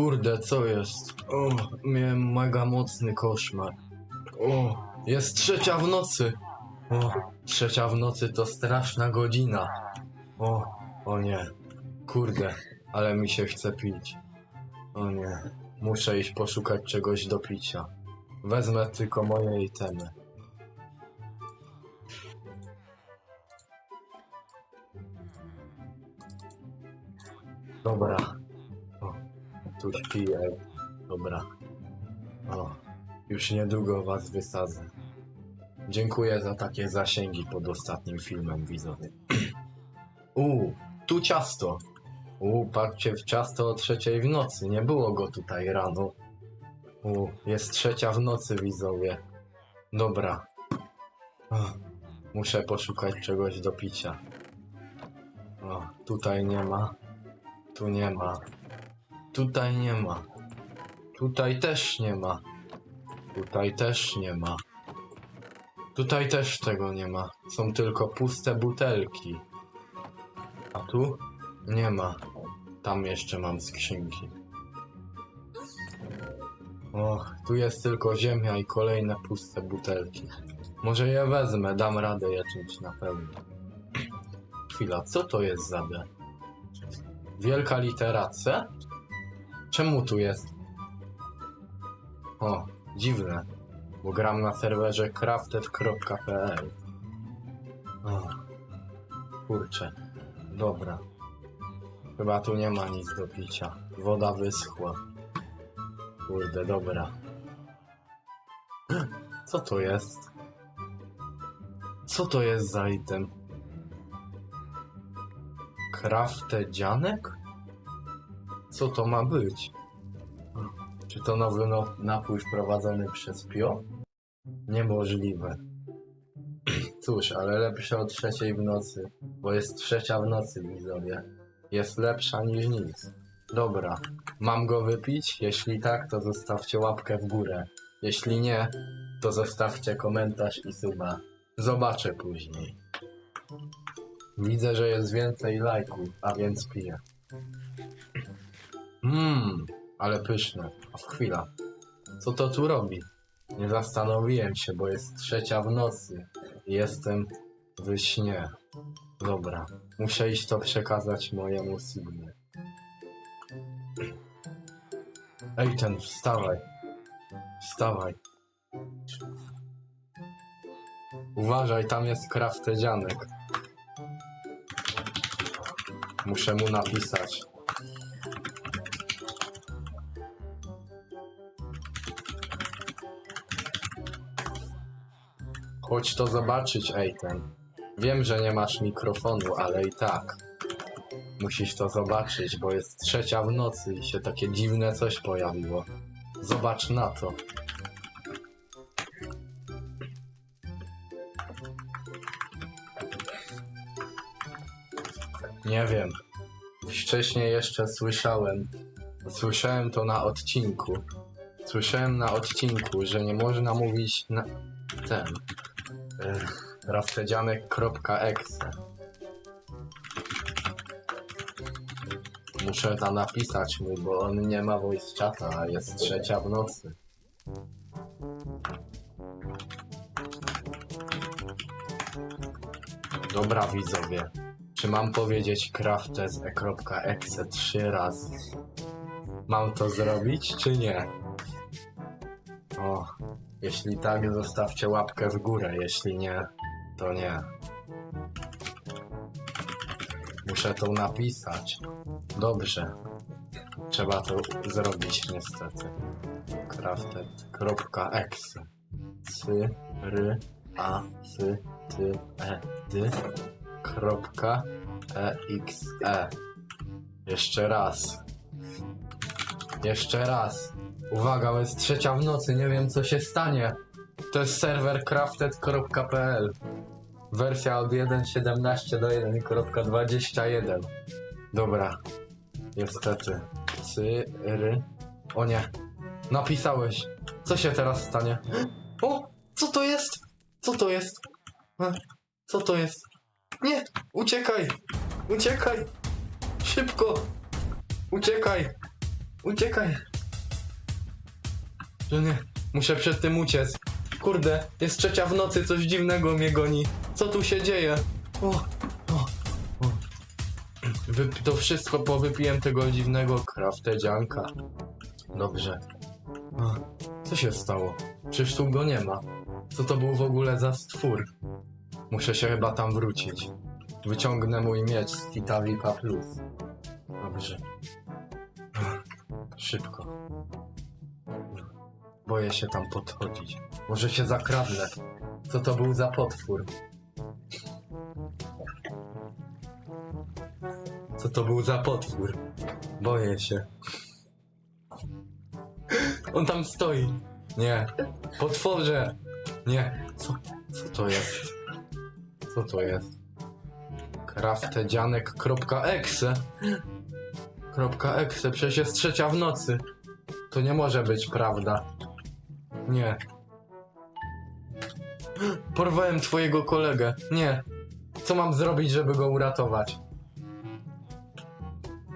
Kurde, co jest? O, miałem mega mocny koszmar. O, jest trzecia w nocy. O, trzecia w nocy to straszna godzina. O, o nie. Kurde, ale mi się chce pić. O nie. Muszę iść poszukać czegoś do picia. Wezmę tylko moje itemy. Dobra. Tu śpię. Dobra. O, już niedługo was wysadzę. Dziękuję za takie zasięgi pod ostatnim filmem, widzowie. U, tu ciasto. U, patrzcie w ciasto o trzeciej w nocy. Nie było go tutaj rano. U, jest trzecia w nocy, widzowie. Dobra. O, muszę poszukać czegoś do picia. O, tutaj nie ma. Tu nie ma. Tutaj nie ma. Tutaj też nie ma. Tutaj też nie ma. Tutaj też tego nie ma. Są tylko puste butelki. A tu? Nie ma. Tam jeszcze mam skrzynki. Och, tu jest tylko ziemia i kolejne puste butelki. Może je wezmę, dam radę je czymś na pewno. Chwila, co to jest za D? Wielka litera C? Czemu tu jest? O, dziwne, bo gram na serwerze crafted.pl. O, kurczę, dobra. Chyba tu nie ma nic do picia. Woda wyschła. Kurde, dobra. Co to jest? Co to jest za item? Kraftedzianek? Co to ma być? Czy to nowy no, napój wprowadzony przez Pio? Niemożliwe. Cóż, ale lepsze od trzeciej w nocy, bo jest trzecia w nocy, widzowie. Jest lepsza niż nic. Dobra, mam go wypić? Jeśli tak, to zostawcie łapkę w górę. Jeśli nie, to zostawcie komentarz i suba. Zobaczę później. Widzę, że jest więcej lajków, a więc piję. Mmm, ale pyszne. Chwila. Co to tu robi? Nie zastanowiłem się, bo jest trzecia w nocy. Jestem w śnie. Dobra, muszę iść to przekazać mojemu Sigmie. Ej, ten, wstawaj. Wstawaj. Uważaj, tam jest kraftedzianek. Muszę mu napisać. Chodź to zobaczyć, Ejten. Wiem, że nie masz mikrofonu, ale i tak. Musisz to zobaczyć, bo jest trzecia w nocy i się takie dziwne coś pojawiło. Zobacz na to. Nie wiem. Wcześniej jeszcze słyszałem. Słyszałem to na odcinku. Słyszałem na odcinku, że nie można mówić na ten. Ech, Raftedzianek.exe. Muszę tam napisać mu, bo on nie ma voice chata, a jest trzecia w nocy. Dobra widzowie, czy mam powiedzieć craftez.exe trzy razy? Mam to zrobić, czy nie? O, jeśli tak, zostawcie łapkę w górę, jeśli nie, to nie. Muszę to napisać. Dobrze. Trzeba to zrobić niestety. crafted.exe Sy, ry, a, sy, ty, e, dy kropka, e, x, e. Jeszcze raz. Jeszcze raz. Uwaga, jest trzecia w nocy, nie wiem co się stanie. To jest serwer crafted.pl Wersja od 1.17 do 1.21 Dobra. Niestety. Cyry. O nie. Napisałeś. Co się teraz stanie? O! Co to jest? Co to jest? E, Co to jest? Nie! Uciekaj! Uciekaj! Szybko! Uciekaj! Uciekaj! Że nie, muszę przed tym uciec. Kurde, jest trzecia w nocy, coś dziwnego mnie goni. Co tu się dzieje? O, o, o. Wyp- to wszystko powypiłem tego dziwnego kraftedzianka. Dobrze. O, co się stało? Przecież tu go nie ma. Co to był w ogóle za stwór? Muszę się chyba tam wrócić. Wyciągnę mój miecz z Titavika Plus. Dobrze. Szybko. Boję się tam podchodzić. Może się zakradnę. Co to był za potwór? Co to był za potwór? Boję się. On tam stoi. Nie. Potworze. Nie. Co, co to jest? Co to jest? Kraftedzianek.exe Kropka .exe, przecież jest trzecia w nocy. To nie może być prawda. Nie. Porwałem twojego kolegę. Nie. Co mam zrobić, żeby go uratować?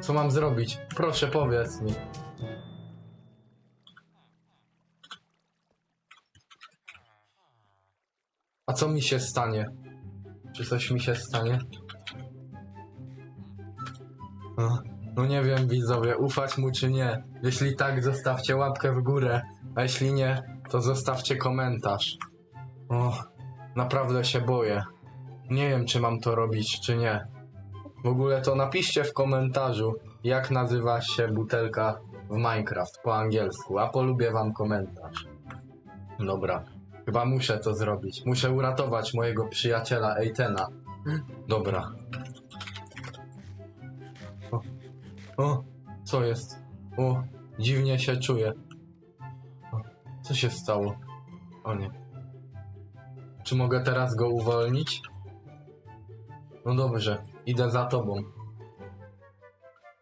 Co mam zrobić? Proszę, powiedz mi. A co mi się stanie? Czy coś mi się stanie? O, no nie wiem, widzowie, ufać mu czy nie. Jeśli tak, zostawcie łapkę w górę, a jeśli nie, to zostawcie komentarz. O, naprawdę się boję. Nie wiem, czy mam to robić, czy nie. W ogóle to napiszcie w komentarzu, jak nazywa się butelka w Minecraft po angielsku, a polubię wam komentarz. Dobra, chyba muszę to zrobić. Muszę uratować mojego przyjaciela Eitena. Dobra. O, o, co jest? O, dziwnie się czuję. Co się stało? O nie. Czy mogę teraz go uwolnić? No dobrze, idę za tobą.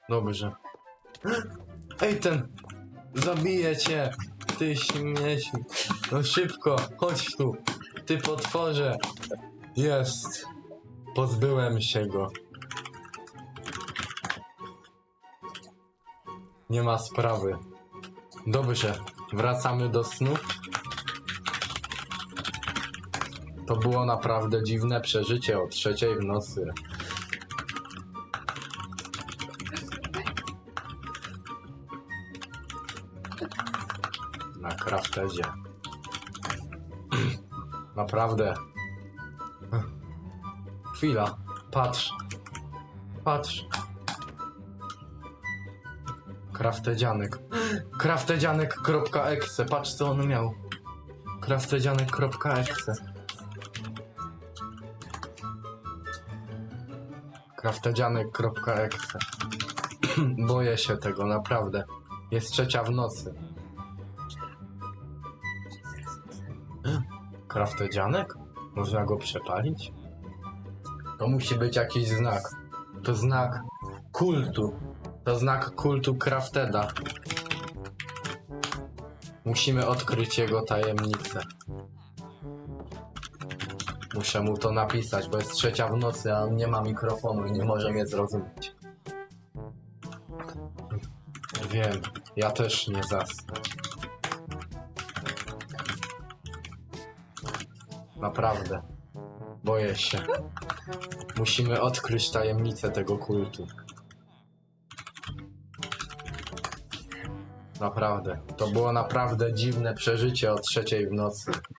Dobrze. Ej, ten! Zabiję cię! Ty śmieciu! No szybko, chodź tu! Ty potworze! Jest! Pozbyłem się go. Nie ma sprawy. Dobrze, wracamy do snu. To było naprawdę dziwne przeżycie o trzeciej w nocy. Na kraftezie. Naprawdę. Chwila. Patrz. Patrz. Kraftedzianek. Kraftedzianek.exe. Patrz co on miał. Kraftedzianek.exe. Kraftedzianek.exe. Boję się tego, naprawdę. Jest trzecia w nocy. Kraftedzianek? Można go przepalić? To musi być jakiś znak. To znak kultu. To znak kultu Crafteda. Musimy odkryć jego tajemnicę. Muszę mu to napisać, bo jest trzecia w nocy, a on nie ma mikrofonu i nie może mnie zrozumieć. Wiem, ja też nie zasnę. Naprawdę. Boję się. Musimy odkryć tajemnicę tego kultu. Naprawdę. To było naprawdę dziwne przeżycie o trzeciej w nocy.